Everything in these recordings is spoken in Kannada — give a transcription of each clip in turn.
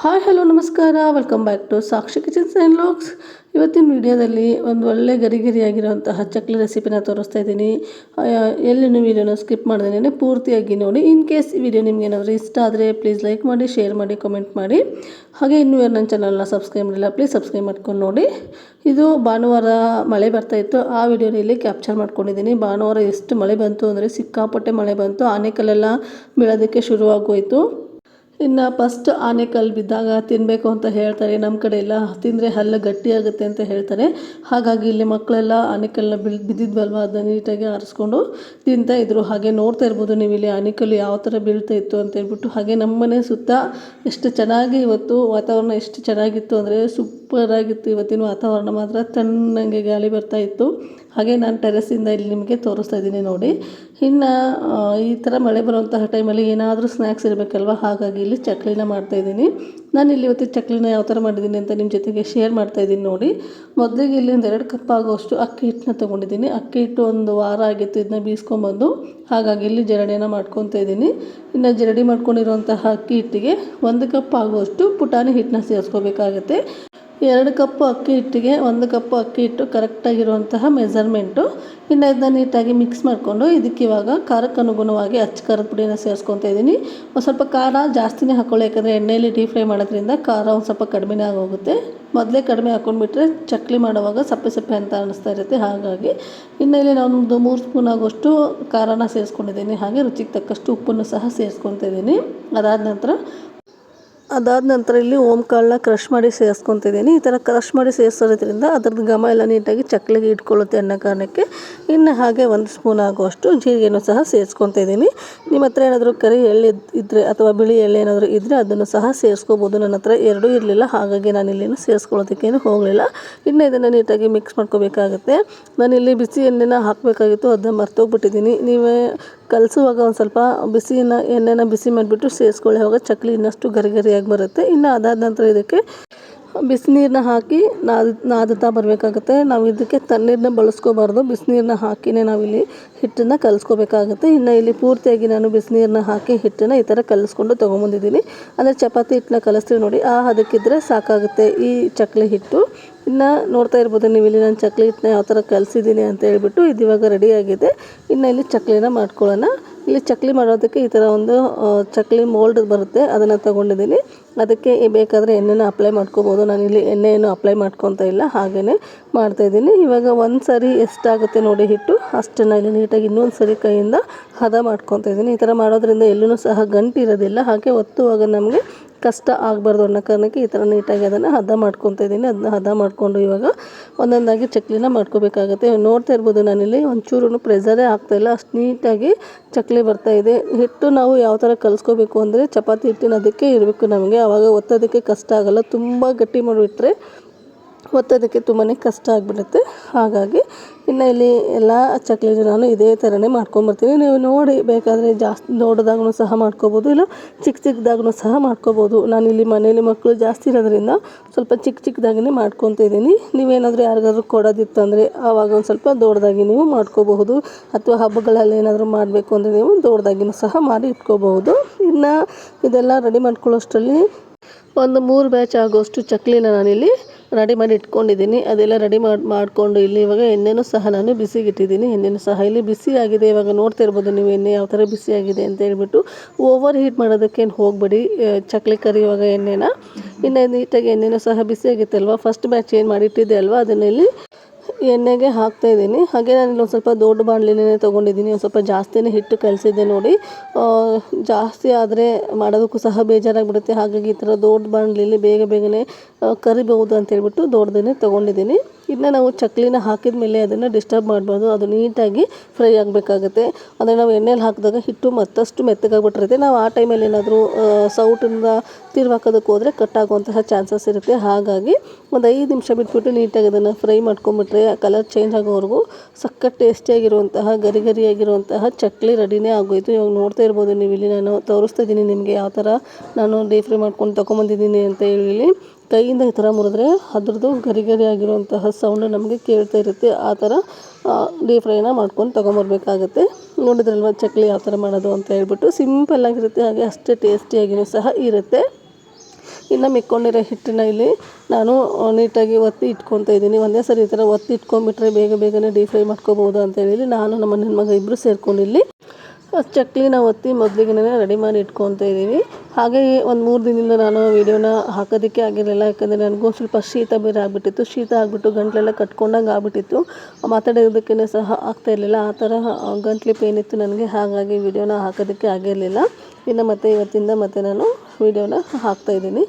ಹಾಯ್, ಹಲೋ, ನಮಸ್ಕಾರ. Welcome back to Sakshi kitchens and vlogs ಇವತ್ತಿನ ವಿಡಿಯೋದಲ್ಲಿ ಒಂದು ಒಳ್ಳೆ ಗರಿ ಗರಿಯಾಗಿರುವಂತಹ ಚಕ್ಲಿ ರೆಸಿಪಿನ ತೋರಿಸ್ತಾ ಇದ್ದೀನಿ. ಎಲ್ಲಿನೂ ವೀಡಿಯೋನ ಸ್ಕಿಪ್ ಮಾಡ್ದೇನೆ ಪೂರ್ತಿಯಾಗಿ ನೋಡಿ. ಇನ್ ಕೇಸ್ ಈ ವಿಡಿಯೋ ನಿಮ್ಗೆ ಏನಾದರೂ ಇಷ್ಟ ಆದರೆ ಪ್ಲೀಸ್ ಲೈಕ್ ಮಾಡಿ ಶೇರ್ ಮಾಡಿ ಕಮೆಂಟ್ ಮಾಡಿ. ಹಾಗೆ ಇನ್ನೂ ಯಾರು ನನ್ನ ಚಾನಲ್ನ ಸಬ್ಸ್ಕ್ರೈಬ್ ಮಾಡಿಲ್ಲ ಪ್ಲೀಸ್ ಸಬ್ಸ್ಕ್ರೈಬ್ ಮಾಡ್ಕೊಂಡು ನೋಡಿ. ಇದು ಭಾನುವಾರ ಮಳೆ ಬರ್ತಾ ಇತ್ತು. ಆ ವಿಡಿಯೋನ ಇಲ್ಲಿ ಕ್ಯಾಪ್ಚರ್ ಮಾಡ್ಕೊಂಡಿದ್ದೀನಿ. ಭಾನುವಾರ ಎಷ್ಟು ಮಳೆ ಬಂತು ಅಂದರೆ ಸಿಕ್ಕಾಪಟ್ಟೆ ಮಳೆ ಬಂತು. ಆನೆಕಲ್ಲೆಲ್ಲ ಬೀಳೋದಕ್ಕೆ ಶುರುವಾಗೋಯಿತು. ಇನ್ನು ಫಸ್ಟ್ ಆನೆಕಲ್ಲು ಬಿದ್ದಾಗ ತಿನ್ನಬೇಕು ಅಂತ ಹೇಳ್ತಾರೆ. ನಮ್ಮ ಕಡೆ ಎಲ್ಲ ತಿಂದರೆ ಹಲ್ಲು ಗಟ್ಟಿಯಾಗುತ್ತೆ ಅಂತ ಹೇಳ್ತಾರೆ. ಹಾಗಾಗಿ ಇಲ್ಲಿ ಮಕ್ಕಳೆಲ್ಲ ಆನೆಕಲ್ಲನ್ನ ಬಿಳ್, ಬಿದ್ದಿದ್ವಲ್ವ? ಅದನ್ನ ನೀಟಾಗಿ ಆರಿಸ್ಕೊಂಡು ತಿಂತಾ ಇದ್ರು. ಹಾಗೆ ನೋಡ್ತಾ ಇರ್ಬೋದು ನೀವು ಇಲ್ಲಿ ಆನೆಕಲ್ಲು ಯಾವ ಥರ ಬೀಳ್ತಾ ಇತ್ತು ಅಂತ ಹೇಳ್ಬಿಟ್ಟು. ಹಾಗೆ ನಮ್ಮ ಮನೆ ಸುತ್ತ ಎಷ್ಟು ಚೆನ್ನಾಗಿ ಇವತ್ತು ವಾತಾವರಣ ಎಷ್ಟು ಚೆನ್ನಾಗಿತ್ತು ಅಂದರೆ ಸೂಪರಾಗಿತ್ತು ಇವತ್ತಿನ ವಾತಾವರಣ ಮಾತ್ರ ತಣ್ಣಗೆ ಗಾಳಿ ಬರ್ತಾ ಇತ್ತು. ಹಾಗೆ ನಾನು ಟೆರೆಸಿಂದ ಇಲ್ಲಿ ನಿಮಗೆ ತೋರಿಸ್ತಾ ಇದ್ದೀನಿ ನೋಡಿ. ಇನ್ನು ಈ ಥರ ಮಳೆ ಬರುವಂತಹ ಟೈಮಲ್ಲಿ ಏನಾದರೂ ಸ್ನ್ಯಾಕ್ಸ್ ಇರಬೇಕಲ್ವ? ಹಾಗಾಗಿ ಇಲ್ಲಿ ಚಕ್ಲಿನ ಮಾಡ್ತಾಯಿದ್ದೀನಿ ನಾನು ಇಲ್ಲಿ ಇವತ್ತು ಚಕ್ಲಿನ ಯಾವ ಥರ ಮಾಡಿದ್ದೀನಿ ಅಂತ ನಿಮ್ಮ ಜೊತೆಗೆ ಶೇರ್ ಮಾಡ್ತಾ ಇದ್ದೀನಿ ನೋಡಿ. ಮೊದಲಿಗೆ ಇಲ್ಲಿ ಒಂದು ಎರಡು ಕಪ್ ಆಗೋಷ್ಟು ಅಕ್ಕಿ ಹಿಟ್ಟನ್ನ ತೊಗೊಂಡಿದ್ದೀನಿ. ಅಕ್ಕಿ ಹಿಟ್ಟು ಒಂದು ವಾರ ಆಗಿತ್ತು ಇದನ್ನ ಬೀಸ್ಕೊಂಬಂದು. ಹಾಗಾಗಿ ಇಲ್ಲಿ ಜರಡಿನ ಮಾಡ್ಕೊತಾ ಇದ್ದೀನಿ. ಇನ್ನು ಜರಡಿ ಮಾಡ್ಕೊಂಡಿರುವಂತಹ ಅಕ್ಕಿ ಹಿಟ್ಟಿಗೆ ಒಂದು ಕಪ್ ಆಗುವಷ್ಟು ಪುಟಾಣಿ ಹಿಟ್ಟನ್ನ ಸೇರಿಸ್ಕೋಬೇಕಾಗತ್ತೆ. ಎರಡು ಕಪ್ಪು ಅಕ್ಕಿ ಹಿಟ್ಟಿಗೆ ಒಂದು ಕಪ್ಪು ಅಕ್ಕಿ ಹಿಟ್ಟು ಕರೆಕ್ಟಾಗಿರುವಂತಹ ಮೆಸರ್ಮೆಂಟು. ಇನ್ನು ಇದನ್ನ ನೀಟಾಗಿ ಮಿಕ್ಸ್ ಮಾಡಿಕೊಂಡು ಇದಕ್ಕೆ ಇವಾಗ ಖಾರಕ್ಕೆ ಅನುಗುಣವಾಗಿ ಅಚ್ಚ ಖಾರದ ಪುಡಿನ ಸೇರಿಸ್ಕೊತಾ ಇದ್ದೀನಿ ಒಂದು ಸ್ವಲ್ಪ ಖಾರ ಜಾಸ್ತಿನೇ ಹಾಕ್ಕೊಳ್ಳಿ ಯಾಕಂದರೆ ಎಣ್ಣೆಯಲ್ಲಿ ಡೀಪ್ ಫ್ರೈ ಮಾಡೋದ್ರಿಂದ ಖಾರ ಒಂದು ಸ್ವಲ್ಪ ಕಡಿಮೆನೇ ಆಗೋಗುತ್ತೆ. ಮೊದಲೇ ಕಡಿಮೆ ಹಾಕ್ಕೊಂಡ್ಬಿಟ್ರೆ ಚಕ್ಲಿ ಮಾಡುವಾಗ ಸಪ್ಪೆ ಸಪ್ಪೆ ಅಂತ ಅನ್ನಿಸ್ತಾ ಇರುತ್ತೆ, ಹಾಗಾಗಿ. ಇನ್ನು ಇಲ್ಲಿ ನಾನು ಒಂದು ಮೂರು ಸ್ಪೂನ್ ಆಗೋಷ್ಟು ಖಾರನ ಸೇರಿಸ್ಕೊಂಡಿದ್ದೀನಿ, ಹಾಗೆ ರುಚಿಗೆ ತಕ್ಕಷ್ಟು ಉಪ್ಪನ್ನು ಸಹ ಸೇರಿಸ್ಕೊತಾ ಇದ್ದೀನಿ ಅದಾದ ನಂತರ ಅದಾದ ನಂತರ ಇಲ್ಲಿ ಓಮ್ ಕಾಳನ್ನ ಕ್ರಷ್ ಮಾಡಿ ಸೇರಿಸ್ಕೊತಿದ್ದೀನಿ. ಈ ಥರ ಕ್ರಷ್ ಮಾಡಿ ಸೇರಿಸೋದ್ರಿಂದ ಅದ್ರದ್ದು ಘಮ ಎಲ್ಲ ನೀಟಾಗಿ ಚಕ್ಲಿಗೆ ಇಟ್ಕೊಳ್ಳುತ್ತೆ ಅನ್ನೋ ಕಾರಣಕ್ಕೆ ಇನ್ನು ಹಾಗೆ ಒಂದು ಸ್ಪೂನ್ ಆಗುವಷ್ಟು ಜೀರಿಗೆನೂ ಸಹ ಸೇರಿಸ್ಕೊತಾ ಇದ್ದೀನಿ ನಿಮ್ಮ ಹತ್ರ ಏನಾದರೂ ಕರಿ ಎಳ್ಳು ಇದ್ದರೆ ಅಥವಾ ಬಿಳಿ ಎಳ್ಳು ಏನಾದರೂ ಇದ್ದರೆ ಅದನ್ನು ಸಹ ಸೇರಿಸ್ಕೋಬೋದು. ನನ್ನ ಹತ್ರ ಎರಡೂ ಇರಲಿಲ್ಲ, ಹಾಗಾಗಿ ನಾನು ಇಲ್ಲಿನ ಸೇರಿಸ್ಕೊಳ್ಳೋದಕ್ಕೇನು ಹೋಗಲಿಲ್ಲ. ಇನ್ನು ಇದನ್ನು ನೀಟಾಗಿ ಮಿಕ್ಸ್ ಮಾಡ್ಕೋಬೇಕಾಗುತ್ತೆ. ನಾನಿಲ್ಲಿ ಬಿಸಿ ಎಣ್ಣೆನ ಹಾಕಬೇಕಾಗಿತ್ತು ಅದನ್ನ ಮರ್ತೋಗ್ಬಿಟ್ಟಿದ್ದೀನಿ. ನೀವೇ ಕಲಿಸುವಾಗ ಒಂದು ಸ್ವಲ್ಪ ಬಿಸಿನ ಎಣ್ಣೆನ ಬಿಸಿ ಮಾಡಿಬಿಟ್ಟು ಸೇರಿಸ್ಕೊಳ್ಳಿ ಚಕ್ಕುಲಿ ಚಕ್ಲಿ ಇನ್ನಷ್ಟು ಗರಿ ಗರಿಯಾಗಿ ಬರುತ್ತೆ. ಇನ್ನು ಅದಾದ ನಂತರ ಇದಕ್ಕೆ ಬಿಸಿನೀರನ್ನ ಹಾಕಿ ನಾದ್ ನಾದುತ್ತಾ ಬರಬೇಕಾಗುತ್ತೆ. ನಾವು ಇದಕ್ಕೆ ತಣ್ಣೀರನ್ನ ಬಳಸ್ಕೋಬಾರ್ದು. ಬಿಸಿನೀರನ್ನ ಹಾಕಿನೇ ನಾವಿಲ್ಲಿ ಹಿಟ್ಟನ್ನು ಕಲಿಸ್ಕೋಬೇಕಾಗುತ್ತೆ. ಇನ್ನು ಇಲ್ಲಿ ಪೂರ್ತಿಯಾಗಿ ನಾನು ಬಿಸಿನೀರನ್ನ ಹಾಕಿ ಹಿಟ್ಟನ್ನು ಈ ಥರ ಕಲಿಸ್ಕೊಂಡು ತೊಗೊಂಬಂದಿದ್ದೀನಿ. ಅಂದರೆ ಚಪಾತಿ ಹಿಟ್ಟನ್ನ ಕಲಿಸ್ತೀವಿ ನೋಡಿ. ಆ ಅದಕ್ಕಿದ್ರೆ ಸಾಕಾಗುತ್ತೆ ಈ ಚಕ್ಲಿ ಹಿಟ್ಟು. ಇನ್ನು ನೋಡ್ತಾ ಇರ್ಬೋದು, ನೀವು ಇಲ್ಲಿ ನಾನು ಚಕ್ಲಿ ಹಿಟ್ಟನ್ನ ಯಾವ ಥರ ಕಲಿಸಿದ್ದೀನಿ ಅಂತ ಹೇಳ್ಬಿಟ್ಟು ಇದು ಇವಾಗ ರೆಡಿಯಾಗಿದೆ ಇನ್ನು ಇಲ್ಲಿ ಚಕ್ಲಿನ ಮಾಡ್ಕೊಳ್ಳೋಣ. ಇಲ್ಲಿ ಚಕ್ಲಿ ಮಾಡೋದಕ್ಕೆ ಈ ಥರ ಒಂದು ಚಕ್ಲಿ ಮೋಲ್ಡ್ ಬರುತ್ತೆ. ಅದನ್ನು ತೊಗೊಂಡಿದ್ದೀನಿ. ಅದಕ್ಕೆ ಬೇಕಾದರೆ ಎಣ್ಣೆನ ಅಪ್ಲೈ ಮಾಡ್ಕೋಬೋದು. ನಾನಿಲ್ಲಿ ಏನು ಅಪ್ಲೈ ಮಾಡ್ಕೊತಾ ಇಲ್ಲ ಹಾಗೆಯೇ ಮಾಡ್ತಾಯಿದ್ದೀನಿ ಇವಾಗ ಒಂದು ಸರಿ ಎಷ್ಟಾಗುತ್ತೆ ನೋಡಿ ಹಿಟ್ಟು. ಅಷ್ಟನ್ನು ಇಲ್ಲಿ ನೀಟಾಗಿ ಇನ್ನೊಂದು ಸರಿ ಕೈಯಿಂದ ಹದ ಮಾಡ್ಕೊತಾ ಇದ್ದೀನಿ. ಈ ಥರ ಮಾಡೋದ್ರಿಂದ ಎಲ್ಲೂ ಸಹ ಗಂಟು ಇರೋದಿಲ್ಲ ಹಾಗೆ ಒತ್ತುವಾಗ ನಮಗೆ ಕಷ್ಟ ಆಗಬಾರ್ದು ಅನ್ನೋ ಕಾರಣಕ್ಕೆ ಈ ಥರ ನೀಟಾಗಿ ಅದನ್ನು ಹದ ಮಾಡ್ಕೊತಾ ಇದ್ದೀನಿ. ಅದನ್ನ ಹದ ಮಾಡಿಕೊಂಡು ಇವಾಗ ಒಂದೊಂದಾಗಿ ಚಕ್ಲಿನ ಮಾಡ್ಕೋಬೇಕಾಗುತ್ತೆ. ನೋಡ್ತಾ ಇರ್ಬೋದು ನಾನಿಲ್ಲಿ ಒಂಚೂರು ಪ್ರೆಸರೇ ಆಗ್ತಾಯಿಲ್ಲ ಅಷ್ಟು ನೀಟಾಗಿ ಚಕ್ಲಿ ಬರ್ತಾಯಿದೆ ಹಿಟ್ಟು ನಾವು ಯಾವ ಥರ ಕಲಿಸ್ಕೋಬೇಕು ಅಂದರೆ ಚಪಾತಿ ಹಿಟ್ಟಿನ ಅದಕ್ಕೆ ಇರಬೇಕು ನಮಗೆ. ಆವಾಗ ಒತ್ತೋದಕ್ಕೆ ಕಷ್ಟ ಆಗೋಲ್ಲ. ತುಂಬ ಗಟ್ಟಿ ಮಾಡಿಬಿಟ್ರೆ ಒತ್ತೋದಕ್ಕೆ ತುಂಬಾ ಕಷ್ಟ ಆಗಿಬಿಡುತ್ತೆ. ಹಾಗಾಗಿ ಇನ್ನು ಇಲ್ಲಿ ಎಲ್ಲ ಚಕ್ಲಿನ ನಾನು ಇದೇ ಥರನೇ ಮಾಡ್ಕೊಂಬರ್ತೀನಿ ನೀವು ನೋಡಿ ಬೇಕಾದರೆ ಜಾಸ್ತಿ ದೊಡ್ಡದಾಗೂ ಸಹ ಮಾಡ್ಕೊಬೋದು, ಇಲ್ಲ ಚಿಕ್ಕ ಚಿಕ್ಕದಾಗೂ ಸಹ ಮಾಡ್ಕೋಬೋದು. ಇಲ್ಲಿ ಮನೇಲಿ ಮಕ್ಕಳು ಜಾಸ್ತಿ ಇರೋದ್ರಿಂದ ಸ್ವಲ್ಪ ಚಿಕ್ಕ ಚಿಕ್ಕದಾಗಿನೇ ಮಾಡ್ಕೊತಿದ್ದೀನಿ ನೀವೇನಾದರೂ ಯಾರಿಗಾದ್ರೂ ಕೊಡೋದಿತ್ತು ಅಂದರೆ ಆವಾಗ ಒಂದು ಸ್ವಲ್ಪ ದೊಡ್ಡದಾಗಿ ನೀವು ಮಾಡ್ಕೋಬಹುದು. ಅಥವಾ ಹಬ್ಬಗಳಲ್ಲಿ ಏನಾದರೂ ಮಾಡಬೇಕು ಅಂದರೆ ನೀವು ದೊಡ್ಡದಾಗಿನೂ ಸಹ ಮಾಡಿ ಇಟ್ಕೋಬಹುದು. ಇನ್ನು ಇದೆಲ್ಲ ರೆಡಿ ಮಾಡ್ಕೊಳ್ಳೋಷ್ಟರಲ್ಲಿ ಒಂದು ಮೂರು ಬ್ಯಾಚ್ ಆಗೋಷ್ಟು ಚಕ್ಲಿನ ನಾನಿಲ್ಲಿ ರೆಡಿ ಮಾಡಿ ಇಟ್ಕೊಂಡಿದ್ದೀನಿ. ಅದೆಲ್ಲ ರೆಡಿ ಮಾಡಿ, ಮಾಡಿಕೊಂಡು ಇಲ್ಲಿ ಇವಾಗ ಎಣ್ಣೆನೂ ಸಹ ನಾನು ಬಿಸಿಗೆ ಇಟ್ಟಿದ್ದೀನಿ ಎಣ್ಣೆನೂ ಸಹ ಇಲ್ಲಿ ಬಿಸಿಯಾಗಿದೆ. ಇವಾಗ ನೋಡ್ತಾ ಇರ್ಬೋದು ನೀವು ಎಣ್ಣೆ ಯಾವ ಥರ ಬಿಸಿಯಾಗಿದೆ ಅಂತ ಹೇಳ್ಬಿಟ್ಟು ಓವರ್ ಹೀಟ್ ಮಾಡೋದಕ್ಕೇನು ಹೋಗಬೇಡಿ. ಚಕ್ಲಿ ಕರಿಯುವಾಗ ಎಣ್ಣೆನ. ಇನ್ನು ನೀಟಾಗಿ ಎಣ್ಣೆನೂ ಸಹ ಬಿಸಿ ಆಗಿತ್ತಲ್ವ ಫಸ್ಟ್ ಬ್ಯಾಚ್ ಏನು ಮಾಡಿಟ್ಟಿದ್ದೆ ಅಲ್ವಾ? ಅದನ್ನ ಇಲ್ಲಿ ಎಣ್ಣೆಗೆ ಹಾಕ್ತಾ ಇದ್ದೀನಿ. ಹಾಗೆ ನಾನು ಇಲ್ಲೊಂದು ಸ್ವಲ್ಪ ದೊಡ್ಡ ಬಾಣಲಿನೇ ತೊಗೊಂಡಿದ್ದೀನಿ. ಒಂದು ಸ್ವಲ್ಪ ಜಾಸ್ತಿನೇ ಹಿಟ್ಟು ಕಲಿಸಿದ್ದೆ ನೋಡಿ. ಜಾಸ್ತಿ ಆದರೆ ಮಾಡೋದಕ್ಕೂ ಸಹ ಬೇಜಾರಾಗಿಬಿಡುತ್ತೆ. ಹಾಗಾಗಿ ಈ ಥರ ದೊಡ್ಡ ಬಾಣಲಿಲಿ ಬೇಗ ಬೇಗನೆ ಕರಿಬಹುದು ಅಂತ ಹೇಳ್ಬಿಟ್ಟು ದೊಡ್ಡದನ್ನೇ ತೊಗೊಂಡಿದ್ದೀನಿ. ಇನ್ನು ನಾವು ಚಕ್ಲಿನ ಹಾಕಿದ ಮೇಲೆ ಅದನ್ನು ಡಿಸ್ಟರ್ಬ್ ಮಾಡಬಾರ್ದು. ಅದು ನೀಟಾಗಿ ಫ್ರೈ ಆಗಬೇಕಾಗುತ್ತೆ. ಅಂದರೆ ನಾವು ಎಣ್ಣೆಲಿ ಹಾಕಿದಾಗ ಹಿಟ್ಟು ಮತ್ತಷ್ಟು ಮೆತ್ತಗಾಗ್ಬಿಟ್ಟಿರುತ್ತೆ. ನಾವು ಆ ಟೈಮಲ್ಲಿ ಏನಾದರೂ ಸೌಟಿಂದ ತಿರ್ವಾಕೋದಕ್ಕೆ ಹೋದರೆ ಕಟ್ಟಾಗುವಂತಹ ಚಾನ್ಸಸ್ ಇರುತ್ತೆ. ಹಾಗಾಗಿ ಒಂದು ಐದು ನಿಮಿಷ ಬಿಟ್ಬಿಟ್ಟು ನೀಟಾಗಿ ಅದನ್ನು ಫ್ರೈ ಮಾಡ್ಕೊಂಬಿಟ್ರೆ ಕಲರ್ ಚೇಂಜ್ ಆಗೋವರೆಗೂ ಸಖತ್ ಟೇಸ್ಟಿಯಾಗಿರುವಂತಹ ಗರಿ ಗರಿಯಾಗಿರುವಂತಹ ಚಕ್ಲಿ ರೆಡಿನೇ ಆಗೋಯಿತು. ಇವಾಗ ನೋಡ್ತಾ ಇರ್ಬೋದು ನೀವು ಇಲ್ಲಿ ನಾನು ತೋರಿಸ್ತಾ ಇದ್ದೀನಿ ನಿಮಗೆ ಯಾವ ಥರ ನಾನು ಡೀಪ್ ಫ್ರೈ ಮಾಡ್ಕೊಂಡು ತೊಗೊಂಬಂದಿದ್ದೀನಿ ಅಂತ ಹೇಳಿ. ಕೈಯಿಂದ ಈ ಥರ ಮುರಿದ್ರೆ ಅದ್ರದ್ದು ಗರಿ ಗರಿ ಆಗಿರುವಂತಹ ಸೌಂಡ್ ನಮಗೆ ಕೇಳ್ತಾ ಇರುತ್ತೆ. ಆ ಥರ ಡೀಪ್ ಫ್ರೈನ ಮಾಡ್ಕೊಂಡು ತೊಗೊಂಬರ್ಬೇಕಾಗತ್ತೆ. ನೋಡಿದ್ರಲ್ವ ಚಕ್ಲಿ ಯಾವ ಥರ ಮಾಡೋದು ಅಂತ ಹೇಳ್ಬಿಟ್ಟು ಸಿಂಪಲ್ಲಾಗಿರುತ್ತೆ ಹಾಗೆ ಅಷ್ಟೇ ಟೇಸ್ಟಿಯಾಗಿಯೂ ಸಹ ಇರುತ್ತೆ. ಇನ್ನು ಮಿಕ್ಕೊಂಡಿರೋ ಹಿಟ್ಟನ್ನ ಇಲ್ಲಿ ನಾನು ನೀಟಾಗಿ ಒತ್ತಿ ಇಟ್ಕೊತಾ ಇದ್ದೀನಿ. ಒಂದೇ ಸರಿ ಈ ಥರ ಒತ್ತಿ ಇಟ್ಕೊಂಡ್ಬಿಟ್ರೆ ಬೇಗ ಬೇಗನೆ ಡೀಪ್ ಫ್ರೈ ಮಾಡ್ಕೋಬೋದು ಅಂತ ಹೇಳಿ ನಾನು ನಮ್ಮ ಮಗ ಇಬ್ಬರು ಸೇರ್ಕೊಂಡು ಇಲ್ಲಿ ಚಕ್ಲಿನ ಒತ್ತಿ ಮೊದಲಿಗೆನೇ ರೆಡಿ ಮಾಡಿ ಇಟ್ಕೊತಾ ಇದ್ದೀನಿ ಹಾಗೆ ಒಂದು ಮೂರು ದಿನದಿಂದ ನಾನು ವೀಡಿಯೋನ ಹಾಕೋದಕ್ಕೆ ಆಗಿರಲಿಲ್ಲ. ಯಾಕಂದರೆ ನನಗೂ ಸ್ವಲ್ಪ ಶೀತ ಬೇರೆ ಆಗಿಬಿಟ್ಟಿತ್ತು. ಶೀತ ಆಗಿಬಿಟ್ಟು ಗಂಟಲೆಲ್ಲ ಕಟ್ಕೊಂಡಂಗೆ ಆಗಿಬಿಟ್ಟಿತ್ತು. ಮಾತಾಡೋದಕ್ಕೇ ಸಹ ಆಗ್ತಾ ಇರಲಿಲ್ಲ. ಆ ಥರ ಗಂಟ್ಲು ಪೇನ್ ಇತ್ತು ನನಗೆ ಹಾಗಾಗಿ ವೀಡಿಯೋನ ಹಾಕೋದಕ್ಕೆ ಆಗಿರಲಿಲ್ಲ. ಇನ್ನು ಮತ್ತೆ ಇವತ್ತಿಂದ ಮತ್ತೆ ನಾನು ವೀಡಿಯೋನ ಹಾಕ್ತಾಯಿದ್ದೀನಿ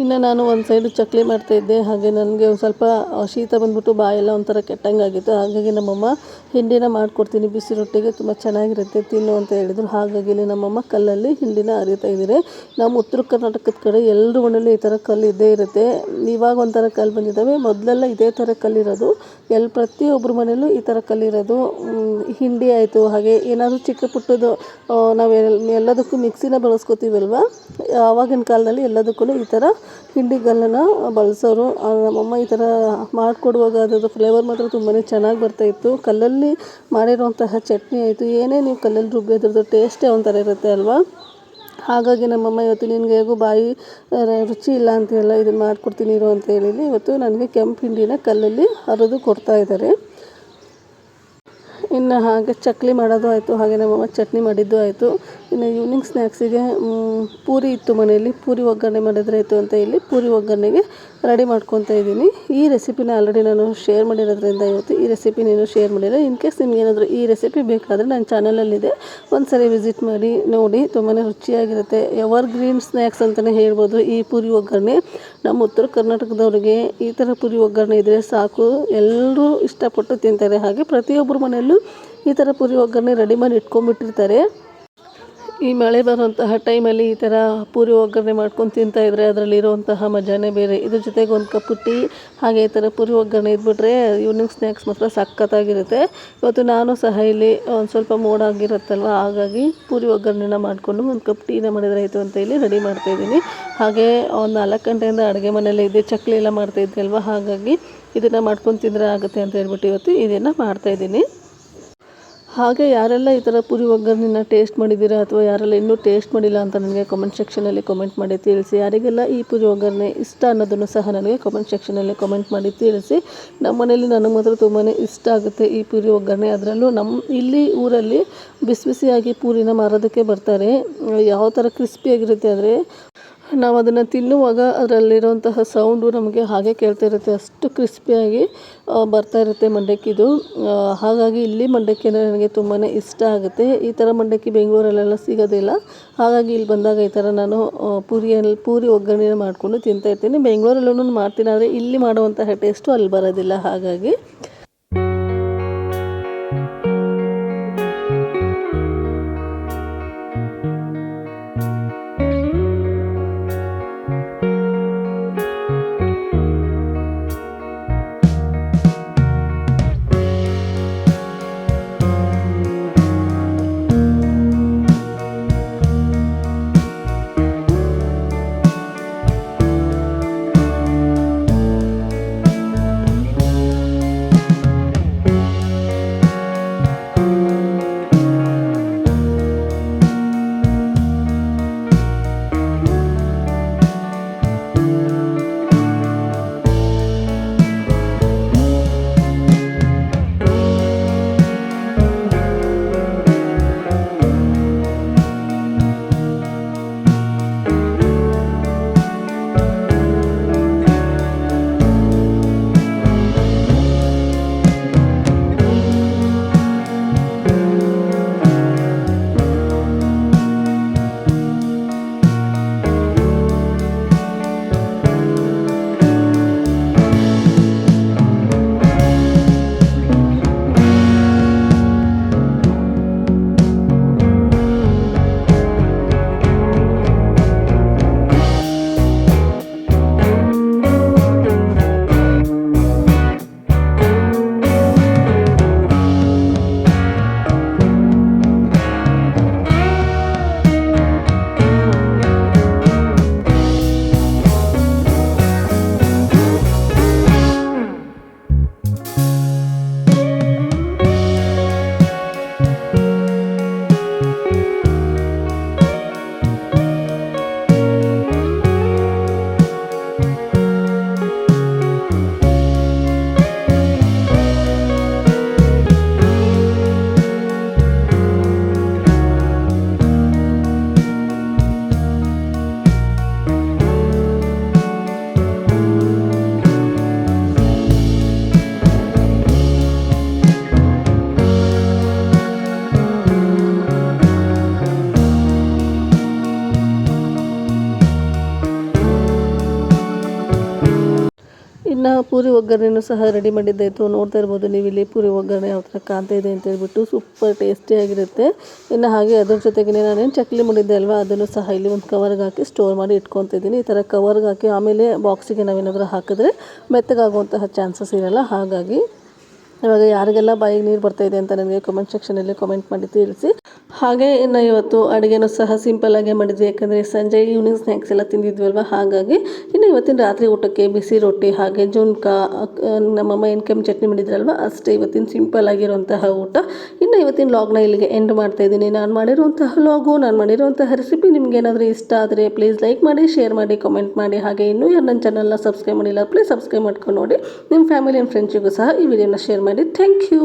ಇನ್ನು ನಾನು ಒಂದು ಸೈಡು ಮಾಡ್ತಾ ಮಾಡ್ತಾಯಿದ್ದೆ ಹಾಗೆ ನನಗೆ ಒಂದು ಸ್ವಲ್ಪ ಶೀತ ಬಂದ್ಬಿಟ್ಟು ಬಾಯೆಲ್ಲ ಒಂಥರ ಕೆಟ್ಟಂಗಾಗಿತ್ತು. ಹಾಗಾಗಿ ನಮ್ಮಮ್ಮ ಹಿಂಡಿನ ಮಾಡಿಕೊಡ್ತೀನಿ. ಬಿಸಿ ರೊಟ್ಟಿಗೆ ತುಂಬ ಚೆನ್ನಾಗಿರುತ್ತೆ ತಿನ್ನು ಅಂತ ಹೇಳಿದರು. ಹಾಗಾಗಿ ನಮ್ಮಮ್ಮ ಕಲ್ಲಲ್ಲಿ ಹಿಂಡಿನ ಅರಿತಾ ಇದ್ದೀರಿ ನಮ್ಮ ಉತ್ತರ ಕರ್ನಾಟಕದ ಕಡೆ ಎಲ್ಲರ ಮನೇಲಿ ಈ ಥರ ಕಲ್ಲು ಇದ್ದೇ ಇರುತ್ತೆ. ಇವಾಗ ಒಂಥರ ಕಲ್ಲು ಬಂದಿದ್ದಾವೆ. ಮೊದಲೆಲ್ಲ ಇದೇ ಥರ ಕಲ್ಲಿರೋದು. ಎಲ್ಲಿ ಪ್ರತಿಯೊಬ್ಬರ ಮನೇಲೂ ಈ ಥರ ಕಲ್ಲಿರೋದು. ಹಿಂಡಿ ಆಯಿತು. ಹಾಗೆ ಏನಾದರೂ ಚಿಕ್ಕ ಪುಟ್ಟದು ನಾವು ಎಲ್ಲದಕ್ಕೂ ಮಿಕ್ಸಿನ ಬಳಸ್ಕೊತೀವಲ್ವ? ಆವಾಗಿನ ಕಾಲದಲ್ಲಿ ಎಲ್ಲದಕ್ಕೂ ಈ ಥರ ಹಿಂಡಿಗಲ್ಲನ್ನು ಬಳಸೋರು. ನಮ್ಮಮ್ಮ ಈ ಥರ ಮಾಡಿಕೊಡುವಾಗ ಅದರದ್ದು ಫ್ಲೇವರ್ ಮಾತ್ರ ತುಂಬಾ ಚೆನ್ನಾಗಿ ಬರ್ತಾಯಿತ್ತು ಕಲ್ಲಲ್ಲಿ ಮಾಡಿರುವಂತಹ ಚಟ್ನಿ ಆಯಿತು. ಏನೇ ನೀವು ಕಲ್ಲಲ್ಲಿ ರುಬ್ಬಿ ಅದರದ್ದು ಟೇಸ್ಟೇ ಒಂಥರ ಇರುತ್ತೆ ಅಲ್ವಾ? ಹಾಗಾಗಿ ನಮ್ಮಮ್ಮ ಇವತ್ತು ನಿನಗೆ ಹೇಗೂ ಬಾಯಿ ರುಚಿ ಇಲ್ಲ ಅಂತೆಲ್ಲ ಇದನ್ನು ಮಾಡಿಕೊಡ್ತೀನಿ ಇರು ಅಂತ ಹೇಳಿ ಇವತ್ತು ನನಗೆ ಕೆಂಪು ಹಿಂಡಿನ ಕಲ್ಲಲ್ಲಿ ಅರೆದು ಕೊಡ್ತಾ ಇದ್ದಾರೆ. ಇನ್ನು ಹಾಗೆ ಚಕ್ಕುಲಿ ಮಾಡೋದು ಆಯಿತು, ಹಾಗೆ ನಮ್ಮಮ್ಮ ಚಟ್ನಿ ಮಾಡಿದ್ದು ಆಯಿತು. ಇನ್ನು ಈವ್ನಿಂಗ್ ಸ್ನ್ಯಾಕ್ಸಿಗೆ ಪೂರಿ ಇತ್ತು ಮನೆಯಲ್ಲಿ. ಪೂರಿ ಒಗ್ಗರಣೆ ಮಾಡಿದರೆ ಆಯಿತು ಅಂತ ಇಲ್ಲಿ ಪೂರಿ ಒಗ್ಗರಣೆಗೆ ರೆಡಿ ಮಾಡ್ಕೊತಾ ಇದ್ದೀನಿ. ಈ ರೆಸಿಪಿನ ಆಲ್ರೆಡಿ ನಾನು ಶೇರ್ ಮಾಡಿರೋದ್ರಿಂದ ಇವತ್ತು ಈ ರೆಸಿಪಿ ನೀನು ಶೇರ್ ಮಾಡಿಲ್ಲ ಇನ್ ಕೇಸ್ ನಿಮಗೇನಾದರೂ ಈ ರೆಸಿಪಿ ಬೇಕಾದರೆ ನನ್ನ ಚಾನಲಲ್ಲಿದೆ ಒಂದು ಸರಿ ವಿಸಿಟ್ ಮಾಡಿ, ನೋಡಿ ತುಂಬಾ ರುಚಿಯಾಗಿರುತ್ತೆ. ಎವರ್ ಗ್ರೀನ್ ಸ್ನ್ಯಾಕ್ಸ್ ಅಂತಲೇ ಹೇಳ್ಬೋದು ಈ ಪೂರಿ ಒಗ್ಗರಣೆ. ನಮ್ಮ ಉತ್ತರ ಕರ್ನಾಟಕದವರಿಗೆ ಈ ಥರ ಪೂರಿ ಒಗ್ಗರಣೆ ಇದ್ದರೆ ಸಾಕು. ಎಲ್ಲರೂ ಇಷ್ಟಪಟ್ಟು ತಿಂತಾರೆ. ಹಾಗೆ ಪ್ರತಿಯೊಬ್ಬರ ಮನೆಯಲ್ಲೂ ಈ ಥರ ಪೂರಿ ಒಗ್ಗರಣೆ ರೆಡಿ ಮಾಡಿ ಇಟ್ಕೊಂಡ್ಬಿಟ್ಟಿರ್ತಾರೆ. ಈ ಮಳೆ ಬರುವಂತಹ ಟೈಮಲ್ಲಿ ಈ ಥರ ಪೂರಿ ಒಗ್ಗರಣೆ ಮಾಡ್ಕೊಂಡು ತಿಂತಾ ಇದ್ದರೆ ಅದರಲ್ಲಿರುವಂತಹ ಮಜಾನೇ ಬೇರೆ. ಇದ್ರ ಜೊತೆಗೆ ಒಂದು ಕಪ್ಪು ಟೀ ಹಾಗೆ ಈ ಥರ ಪೂರಿ ಒಗ್ಗರಣೆ ಇದ್ಬಿಟ್ರೆ ಈವ್ನಿಂಗ್ ಸ್ನ್ಯಾಕ್ಸ್ ಮಾತ್ರ ಸಖತ್ತಾಗಿರುತ್ತೆ. ಇವತ್ತು ನಾನು ಸಹ ಇಲ್ಲಿ ಒಂದು ಸ್ವಲ್ಪ ಮೋಡ ಆಗಿರುತ್ತಲ್ವ, ಹಾಗಾಗಿ ಪೂರಿ ಒಗ್ಗರಣೆನ ಮಾಡಿಕೊಂಡು ಒಂದು ಕಪ್ ಟೀನ ಮಾಡಿದರೆ ಆಯಿತು ಅಂತ ಇಲ್ಲಿ ರೆಡಿ ಮಾಡ್ತಾಯಿದ್ದೀನಿ ಹಾಗೆ ಒಂದು ನಾಲ್ಕು ಗಂಟೆಯಿಂದ ಅಡುಗೆ ಮನೆಯಲ್ಲೇ ಇದೆ ಚಕ್ಲಿ ಎಲ್ಲ ಮಾಡ್ತಾಯಿದ್ದೆ ಅಲ್ವ, ಹಾಗಾಗಿ ಇದನ್ನು ಮಾಡ್ಕೊಂಡು ತಿಂದರೆ ಆಗುತ್ತೆ ಅಂತ ಹೇಳ್ಬಿಟ್ಟು ಇವತ್ತು ಇದನ್ನು ಮಾಡ್ತಾಯಿದ್ದೀನಿ ಹಾಗೆ ಯಾರೆಲ್ಲ ಈ ಥರ ಪುರಿ ಒಗ್ಗರಣೆನ ಟೇಸ್ಟ್ ಮಾಡಿದ್ದೀರಾ ಅಥವಾ ಯಾರೆಲ್ಲ ಇನ್ನೂ ಟೇಸ್ಟ್ ಮಾಡಿಲ್ಲ ಅಂತ ನನಗೆ ಕಮೆಂಟ್ ಸೆಕ್ಷನಲ್ಲಿ ಕಮೆಂಟ್ ಮಾಡಿ ತಿಳಿಸಿ. ಯಾರಿಗೆಲ್ಲ ಈ ಪುರಿ ಒಗ್ಗರಣೆ ಇಷ್ಟ ಅನ್ನೋದನ್ನು ಸಹ ನನಗೆ ಕಮೆಂಟ್ ಸೆಕ್ಷನಲ್ಲಿ ಕಮೆಂಟ್ ಮಾಡಿ ತಿಳಿಸಿ. ನಮ್ಮ ಮನೇಲಿ ನನಗೆ ಮಾತ್ರ ತುಂಬಾ ಇಷ್ಟ ಆಗುತ್ತೆ ಈ ಪುರಿ ಒಗ್ಗರಣೆ ಅದರಲ್ಲೂ ನಮ್ಮ ಇಲ್ಲಿ ಊರಲ್ಲಿ ಬಿಸಿ ಬಿಸಿಯಾಗಿ ಪೂರಿನ ಮಾರೋದಕ್ಕೆ ಬರ್ತಾರೆ. ಯಾವ ಥರ ಕ್ರಿಸ್ಪಿಯಾಗಿರುತ್ತೆ ಅಂದರೆ ನಾವು ಅದನ್ನು ತಿನ್ನುವಾಗ ಅದರಲ್ಲಿರುವಂತಹ ಸೌಂಡು ನಮಗೆ ಹಾಗೆ ಕೇಳ್ತಾ ಇರುತ್ತೆ. ಅಷ್ಟು ಕ್ರಿಸ್ಪಿಯಾಗಿ ಬರ್ತಾ ಇರುತ್ತೆ ಮಂಡಕ್ಕಿದು ಹಾಗಾಗಿ ಇಲ್ಲಿ ಮಂಡಕ್ಕಿ ಅಂದರೆ ನನಗೆ ತುಂಬಾ ಇಷ್ಟ ಆಗುತ್ತೆ. ಈ ಥರ ಮಂಡಕ್ಕಿ ಬೆಂಗಳೂರಲ್ಲೆಲ್ಲ ಸಿಗೋದಿಲ್ಲ. ಹಾಗಾಗಿ ಇಲ್ಲಿ ಬಂದಾಗ ಈ ಥರ ನಾನು ಪೂರಿಯಲ್ಲಿ, ಪೂರಿ ಒಗ್ಗರಣೆ ಮಾಡಿಕೊಂಡು ತಿಂತಾ ಇರ್ತೀನಿ. ಬೆಂಗಳೂರಲ್ಲೂ ಮಾಡ್ತೀನಿ, ಆದರೆ ಇಲ್ಲಿ ಮಾಡುವಂತಹ ಟೇಸ್ಟು ಅಲ್ಲಿ ಬರೋದಿಲ್ಲ. ಹಾಗಾಗಿ ಪೂರಿ ಒಗ್ಗರಣೆನೂ ಸಹ ರೆಡಿ ಮಾಡಿದ್ದಾಯಿತು. ನೋಡ್ತಾ ಇರ್ಬೋದು ನೀವು ಇಲ್ಲಿ ಪೂರಿ ಒಗ್ಗರಣೆ ಯಾವ ಥರ ಕಾಣ್ತಾ ಇದೆ ಅಂತ ಹೇಳ್ಬಿಟ್ಟು ಸೂಪರ್ ಟೇಸ್ಟಿಯಾಗಿರುತ್ತೆ ಇನ್ನು ಹಾಗೆ ಅದ್ರ ಜೊತೆಗೆ ನಾನೇನು ಚಕ್ಲಿ ಮಾಡಿದ್ದೆ ಅಲ್ವಾ, ಅದನ್ನು ಸಹ ಇಲ್ಲಿ ಒಂದು ಕವರ್ಗೆ ಹಾಕಿ ಸ್ಟೋರ್ ಮಾಡಿ ಇಟ್ಕೊತಿದ್ದೀನಿ ಈ ಥರ ಕವರ್ಗೆ ಹಾಕಿ ಆಮೇಲೆ ಬಾಕ್ಸಿಗೆ ನಾವೇನಾದರೂ ಹಾಕಿದ್ರೆ ಮೆತ್ತಗಾಗುವಂತಹ ಚಾನ್ಸಸ್ ಇರಲ್ಲ. ಹಾಗಾಗಿ ಇವಾಗ ಯಾರಿಗೆಲ್ಲ ಬಾಯಿಗೆ ನೀರು ಬರ್ತಾ ಇದೆ ಅಂತ ನನಗೆ ಕಮೆಂಟ್ ಸೆಕ್ಷನಲ್ಲಿ ಕಮೆಂಟ್ ಮಾಡಿ ತಿಳಿಸಿ. ಹಾಗೆ ಇನ್ನು ಇವತ್ತು ಅಡುಗೆನೂ ಸಹ ಸಿಂಪಲ್ಲಾಗೆ ಮಾಡಿದ್ವಿ. ಯಾಕಂದರೆ ಸಂಜೆ ಈವ್ನಿಂಗ್ ಸ್ನ್ಯಾಕ್ಸ್ ಎಲ್ಲ ತಿಂದಿದ್ವಲ್ವ? ಹಾಗಾಗಿ ಇನ್ನು ಇವತ್ತಿನ ರಾತ್ರಿ ಊಟಕ್ಕೆ ಬಿಸಿ ರೊಟ್ಟಿ ಹಾಗೆ ಜುನ್ಕ ನಮ್ಮಮ್ಮ ಎನ್ಕೆಮ್ ಚಟ್ನಿ ಮಾಡಿದ್ರಲ್ವ? ಅಷ್ಟೇ ಇವತ್ತಿನ ಸಿಂಪಲ್ ಆಗಿರುವಂತಹ ಊಟ. ಇನ್ನು ಇವತ್ತಿನ ಲಾಗ್ನ ಇಲ್ಲಿಗೆ ಎಂಡ್ ಮಾಡ್ತಾ ಇದ್ದೀನಿ. ನಾನು ಮಾಡಿರುವಂತಹ ಲಾಗು ನಾನು ಮಾಡಿರುವಂತಹ ರೆಸಿಪಿ ನಿಮ್ಗೆ ಏನಾದರೂ ಇಷ್ಟ ಆದರೆ ಪ್ಲೀಸ್ ಲೈಕ್ ಮಾಡಿ ಶೇರ್ ಮಾಡಿ ಕಮೆಂಟ್ ಮಾಡಿ. ಹಾಗೆ ಇನ್ನೂ ಯಾರು ನನ್ನ ಚಾನಲ್ನ ಸಬ್ಸ್ಕ್ರೈಬ್ ಮಾಡಿಲ್ಲ ಪ್ಲೀಸ್ ಸಬ್ಸ್ಕ್ರೈಬ್ ಮಾಡ್ಕೊಂಡು ನೋಡಿ. ನಿಮ್ಮ ಫ್ಯಾಮಿಲಿ ಆ್ಯಂಡ್ ಫ್ರೆಂಡ್ಸಿಗೂ ಸಹ ಈ ವಿಡಿಯೋನ ಶೇರ್ ಮಾಡಿ ಥ್ಯಾಂಕ್ ಯು